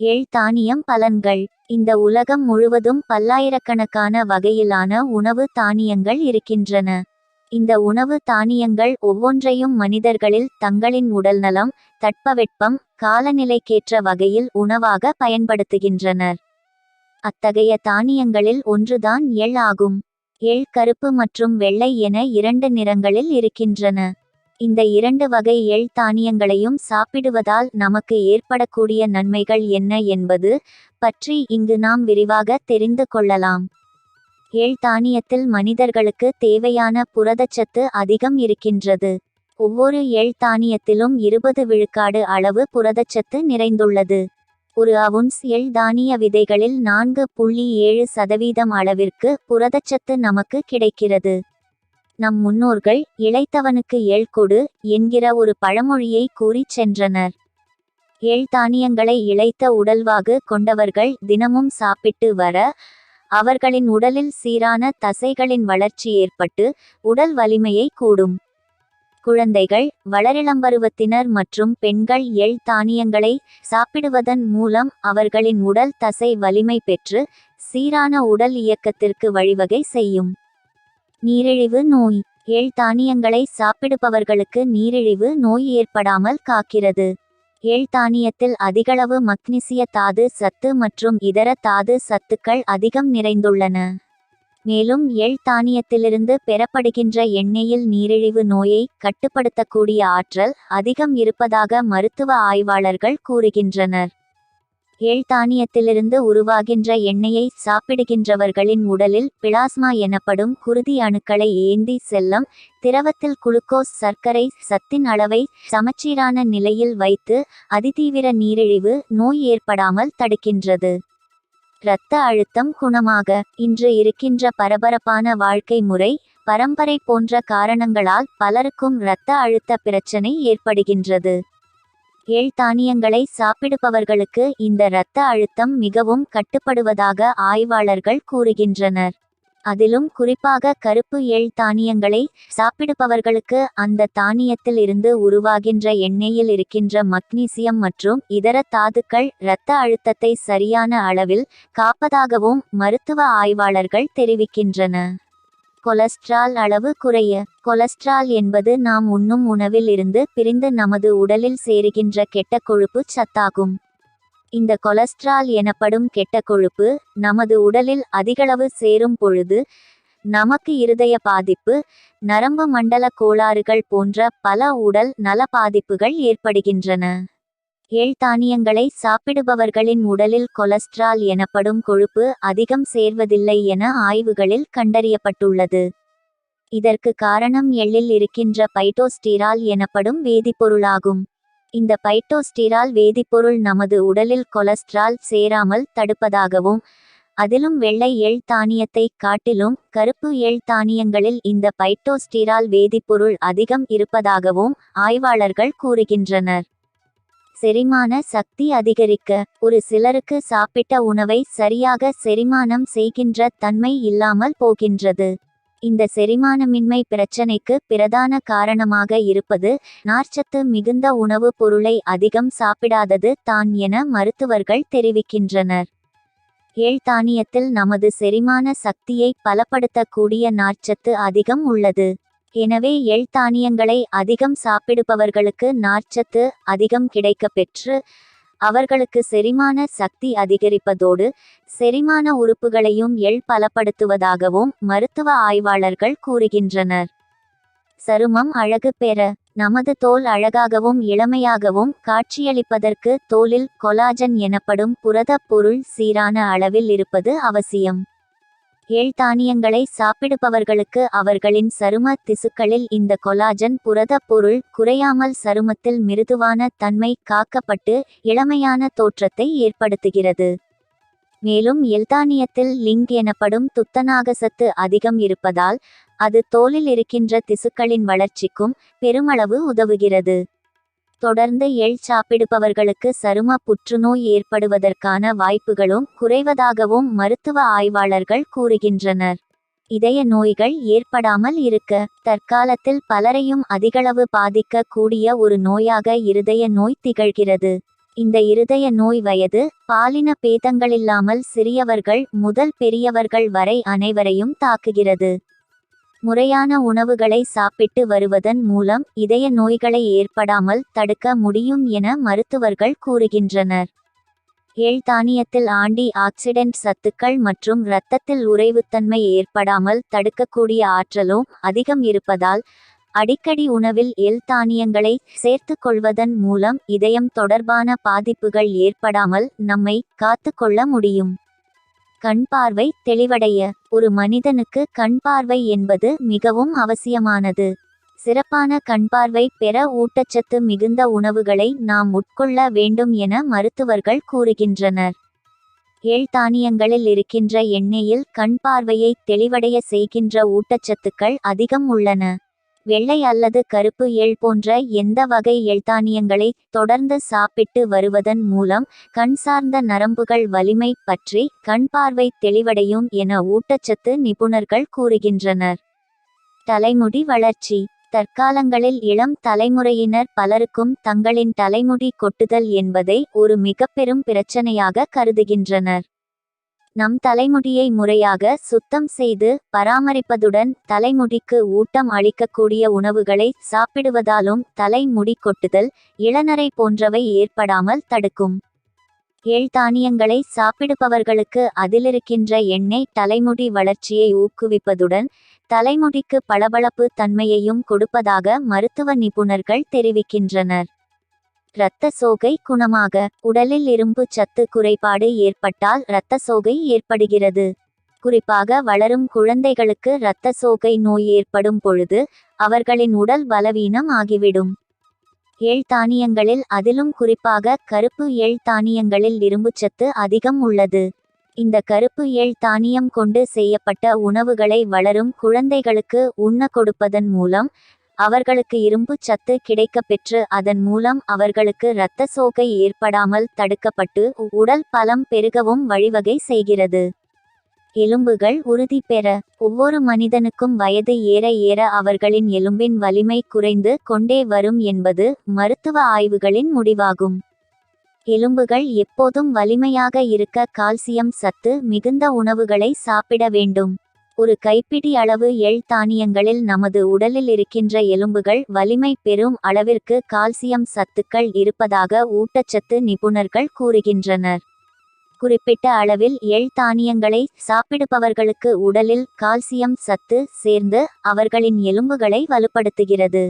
எள் தானியம் பலன்கள். இந்த உலகம் முழுவதும் பல்லாயிரக்கணக்கான வகையிலான உணவு தானியங்கள் இருக்கின்றன. இந்த உணவு தானியங்கள் ஒவ்வொன்றையும் மனிதர்களில் தங்களின் உடல்நலம் தட்பவெட்பம் காலநிலைக்கேற்ற வகையில் உணவாக பயன்படுத்துகின்றனர். அத்தகைய தானியங்களில் ஒன்றுதான் எள் ஆகும். எள் கருப்பு மற்றும் வெள்ளை என இரண்டு நிறங்களில் இருக்கின்றன. இந்த இரண்டு வகை எள் தானியங்களையும் சாப்பிடுவதால் நமக்கு ஏற்படக்கூடிய நன்மைகள் என்ன என்பது பற்றி இங்கு நாம் விரிவாக தெரிந்து கொள்ளலாம். எள் தானியத்தில் மனிதர்களுக்கு தேவையான புரதச்சத்து அதிகம் இருக்கின்றது. ஒவ்வொரு எள் தானியத்திலும் இருபது விழுக்காடு அளவு புரதச்சத்து நிறைந்துள்ளது. ஒரு அவுன்ஸ் எள் தானிய விதைகளில் நான்கு புள்ளி ஏழு சதவீதம் அளவிற்கு புரதச்சத்து நமக்கு கிடைக்கிறது. நம் முன்னோர்கள் இழைத்தவனுக்கு எள் கொடு என்கிற ஒரு பழமொழியை கூறிச் சென்றனர். எள் தானியங்களை இழைத்த உடல்வாகு கொண்டவர்கள் தினமும் சாப்பிட்டு வர அவர்களின் உடலில் சீரான தசைகளின் வளர்ச்சி ஏற்பட்டு உடல் வலிமையை கூடும். குழந்தைகள் வளரிளம்பருவத்தினர் மற்றும் பெண்கள் எள் தானியங்களை சாப்பிடுவதன் மூலம் அவர்களின் உடல் தசை வலிமை பெற்று சீரான உடல் இயக்கத்திற்கு வழிவகை செய்யும். நீரிழிவு நோய். ஏழ் தானியங்களை சாப்பிடுபவர்களுக்கு நீரிழிவு நோய் ஏற்படாமல் காக்கிறது. ஏழ் தானியத்தில் அதிகளவு மக்னீசிய தாது சத்து மற்றும் இதர தாது சத்துக்கள் அதிகம் நிறைந்துள்ளன. மேலும் எள் தானியத்திலிருந்து பெறப்படுகின்ற எண்ணெயில் நீரிழிவு நோயை கட்டுப்படுத்தக்கூடிய ஆற்றல் அதிகம் இருப்பதாக மருத்துவ ஆய்வாளர்கள் கூறுகின்றனர். ஏழ்தானியத்திலிருந்து உருவாகின்ற எண்ணெயை சாப்பிடுகின்றவர்களின் உடலில் பிளாஸ்மா எனப்படும் குருதி அணுக்களை ஏந்தி செல்லம் திரவத்தில் குளுக்கோஸ் சர்க்கரை சத்தின் அளவை சமச்சீரான நிலையில் வைத்து அதிதீவிர நீரிழிவு நோய் ஏற்படாமல் தடுக்கின்றது. இரத்த அழுத்தம் குணமாக இன்று இருக்கின்ற பரபரப்பான வாழ்க்கை முறை பரம்பரை போன்ற காரணங்களால் பலருக்கும் இரத்த அழுத்த பிரச்சனை ஏற்படுகின்றது. ஏழ் தானியங்களை சாப்பிடுபவர்களுக்கு இந்த இரத்த அழுத்தம் மிகவும் கட்டுப்படுவதாக ஆய்வாளர்கள் கூறுகின்றனர். அதிலும் குறிப்பாக கருப்பு ஏழ் தானியங்களை சாப்பிடுபவர்களுக்கு அந்த தானியத்தில் இருந்து உருவாகின்ற எண்ணெயில் இருக்கின்ற மக்னீசியம் மற்றும் இதர தாதுக்கள் இரத்த அழுத்தத்தை சரியான அளவில் காப்பதாகவும் மருத்துவ ஆய்வாளர்கள் தெரிவிக்கின்றன. கொலஸ்ட்ரால் அளவு குறைய. கொலஸ்ட்ரால் என்பது நாம் உண்ணும் உணவில் இருந்து பிரிந்து நமது உடலில் சேருகின்ற கெட்ட கொழுப்பு சத்தாகும். இந்த கொலஸ்ட்ரால் எனப்படும் கெட்ட கொழுப்பு நமது உடலில் அதிகளவு சேரும் பொழுது நமக்கு இருதய பாதிப்பு நரம்பு மண்டல கோளாறுகள் போன்ற பல உடல் நல பாதிப்புகள் ஏற்படுகின்றன. தானியங்களை சாப்பிடுபவர்களின் உடலில் கொலஸ்ட்ரால் எனப்படும் கொழுப்பு அதிகம் சேர்வதில்லை என ஆய்வுகளில் கண்டறியப்பட்டுள்ளது. இதற்கு காரணம் எள்ளில் இருக்கின்ற பைட்டோஸ்டீரால் எனப்படும் வேதிப்பொருளாகும். இந்த பைட்டோஸ்டீரால் வேதிப்பொருள் நமது உடலில் கொலஸ்ட்ரால் சேராமல் தடுப்பதாகவும் அதிலும் வெள்ளை எள் தானியத்தை காட்டிலும் கருப்பு எள் தானியங்களில் இந்த பைட்டோஸ்டீரால் வேதிப்பொருள் அதிகம் இருப்பதாகவும் ஆய்வாளர்கள் கூறுகின்றனர். செரிமான சக்தி அதிகரிக்க ஒரு சிலருக்கு சாப்பிட்ட உணவை சரியாக செரிமானம் செய்கின்ற தன்மை இல்லாமல் போகின்றது. இந்த செரிமானமின்மை பிரச்சனைக்கு பிரதான காரணமாக இருப்பது நார்ச்சத்து மிகுந்த உணவுப் பொருளை அதிகம் சாப்பிடாதது தான் என மருத்துவர்கள் தெரிவிக்கின்றனர். ஏழ்தானியத்தில் நமது செரிமான சக்தியை பலப்படுத்தக்கூடிய நார்ச்சத்து அதிகம் உள்ளது. எனவே எள் தானியங்களை அதிகம் சாப்பிடுபவர்களுக்கு நார்ச்சத்து அதிகம் கிடைக்கப் பெற்று அவர்களுக்கு செரிமான சக்தி அதிகரிப்பதோடு செரிமான உறுப்புகளையும் எள் பலப்படுத்துவதாகவும் மருத்துவ ஆய்வாளர்கள் கூறுகின்றனர். சருமம் அழகு பெற நமது தோல் அழகாகவும் இளமையாகவும் காட்சியளிப்பதற்கு தோலில் கொலாஜன் எனப்படும் புரதப் பொருள் சீரான அளவில் இருப்பது அவசியம். எள் தானியங்களை சாப்பிடுபவர்களுக்கு அவர்களின் சரும திசுக்களில் இந்த கொலாஜன் புரதப் பொருள் குறையாமல் சருமத்தில் மிருதுவான தன்மை காக்கப்பட்டு இளமையான தோற்றத்தை ஏற்படுத்துகிறது. மேலும் எல்தானியத்தில் லிங்க் எனப்படும் துத்தநாக சத்து அதிகம் இருப்பதால் அது தோலில் இருக்கின்ற திசுக்களின் வளர்ச்சிக்கும் பெருமளவு உதவுகிறது. தொடர்ந்து எள் சாப்பிடுபவர்களுக்கு சரும புற்றுநோய் ஏற்படுவதற்கான வாய்ப்புகளும் குறைவதாகவும் மருத்துவ ஆய்வாளர்கள் கூறுகின்றனர். இதய நோய்கள் ஏற்படாமல் இருக்க தற்காலத்தில் பலரையும் அதிகளவு பாதிக்க கூடிய ஒரு நோயாக இருதய நோய் திகழ்கிறது. இந்த இருதய நோய் வயது பாலின பேதங்களில்லாமல் சிறியவர்கள் முதல் பெரியவர்கள் வரை அனைவரையும் தாக்குகிறது. முறையான உணவுகளை சாப்பிட்டு வருவதன் மூலம் இதய நோய்களை ஏற்படாமல் தடுக்க முடியும் என மருத்துவர்கள் கூறுகின்றனர். எள் தானியத்தில் ஆண்டி ஆக்சிடென்ட் சத்துக்கள் மற்றும் இரத்தத்தில் உறைவுத்தன்மை ஏற்படாமல் தடுக்கக்கூடிய ஆற்றலும் அதிகம் இருப்பதால் அடிக்கடி உணவில் எள் தானியங்களை சேர்த்து கொள்வதன் மூலம் இதயம் தொடர்பான பாதிப்புகள் ஏற்படாமல் நம்மை காத்து கொள்ள முடியும். கண் பார்வை தெளிவடைய. ஒரு மனிதனுக்கு கண் பார்வை என்பது மிகவும் அவசியமானது. சிறப்பான கண்பார்வை பெற ஊட்டச்சத்து மிகுந்த உணவுகளை நாம் உட்கொள்ள வேண்டும் என மருத்துவர்கள் கூறுகின்றனர். ஏழ் தானியங்களில் இருக்கின்ற எண்ணெயில் கண் பார்வையை தெளிவடைய செய்கின்ற ஊட்டச்சத்துக்கள் அதிகம் உள்ளன. வெள்ளை அல்லது கருப்பு எள் போன்ற எந்த வகை எள்தானியங்களை தொடர்ந்து சாப்பிட்டு வருவதன் மூலம் கண் சார்ந்த நரம்புகள் வலிமை பற்றி கண் பார்வை தெளிவடையும் என ஊட்டச்சத்து நிபுணர்கள் கூறுகின்றனர். தலைமுடி வளர்ச்சி. தற்காலங்களில் இளம் தலைமுறையினர் பலருக்கும் தங்களின் தலைமுடி கொட்டுதல் என்பதை ஒரு மிக பெரும் பிரச்சனையாக கருதுகின்றனர். நம் தலைமுடியை முறையாக சுத்தம் செய்து பராமரிப்பதுடன் தலைமுடிக்கு ஊட்டம் அளிக்கக்கூடிய உணவுகளை சாப்பிடுவதாலும் தலைமுடி கொட்டுதல் இளநரை போன்றவை ஏற்படாமல் தடுக்கும். ஏழ் தானியங்களை சாப்பிடுபவர்களுக்கு அதிலிருக்கின்ற எண்ணெய் தலைமுடி வளர்ச்சியை ஊக்குவிப்பதுடன் தலைமுடிக்கு பளபளப்பு தன்மையையும் கொடுப்பதாக மருத்துவ நிபுணர்கள் தெரிவிக்கின்றனர். இரத்த சோகை குணமாக. உடலில் இரும்பு சத்து குறைபாடு ஏற்பட்டால் இரத்த சோகை ஏற்படுகிறது. குறிப்பாக வளரும் குழந்தைகளுக்கு இரத்த சோகை நோய் ஏற்படும் பொழுது அவர்களின் உடல் பலவீனம் ஆகிவிடும். ஏழ் தானியங்களில் அதிலும் குறிப்பாக கருப்பு ஏழ் தானியங்களில் இரும்புச்சத்து அதிகம் உள்ளது. இந்த கருப்பு ஏழ் தானியம் கொண்டு செய்யப்பட்ட உணவுகளை வளரும் குழந்தைகளுக்கு உண்ண கொடுப்பதன் மூலம் அவர்களுக்கு இரும்பு சத்து கிடைக்கப் பெற்று அதன் மூலம் அவர்களுக்கு இரத்த சோகை ஏற்படாமல் தடுக்கப்பட்டு உடல் பலம் பெருகவும் வழிவகை செய்கிறது. எலும்புகள் உறுதி பெற ஒவ்வொரு மனிதனுக்கும் வயது ஏற ஏற அவர்களின் எலும்பின் வலிமை குறைந்து கொண்டே வரும் என்பது மருத்துவ ஆய்வுகளின் முடிவாகும். எலும்புகள் எப்போதும் வலிமையாக இருக்க கால்சியம் சத்து மிகுந்த உணவுகளை சாப்பிட வேண்டும். ஒரு கைப்பிடி அளவு எள் தானியங்களில் நமது உடலில் இருக்கின்ற எலும்புகள் வலிமை பெறும் அளவிற்கு கால்சியம் சத்துக்கள் இருப்பதாக ஊட்டச்சத்து நிபுணர்கள் கூறுகின்றனர். குறிப்பிட்ட அளவில் எள் தானியங்களை சாப்பிடுபவர்களுக்கு உடலில் கால்சியம் சத்து சேர்ந்து அவர்களின் எலும்புகளை வலுப்படுத்துகிறது.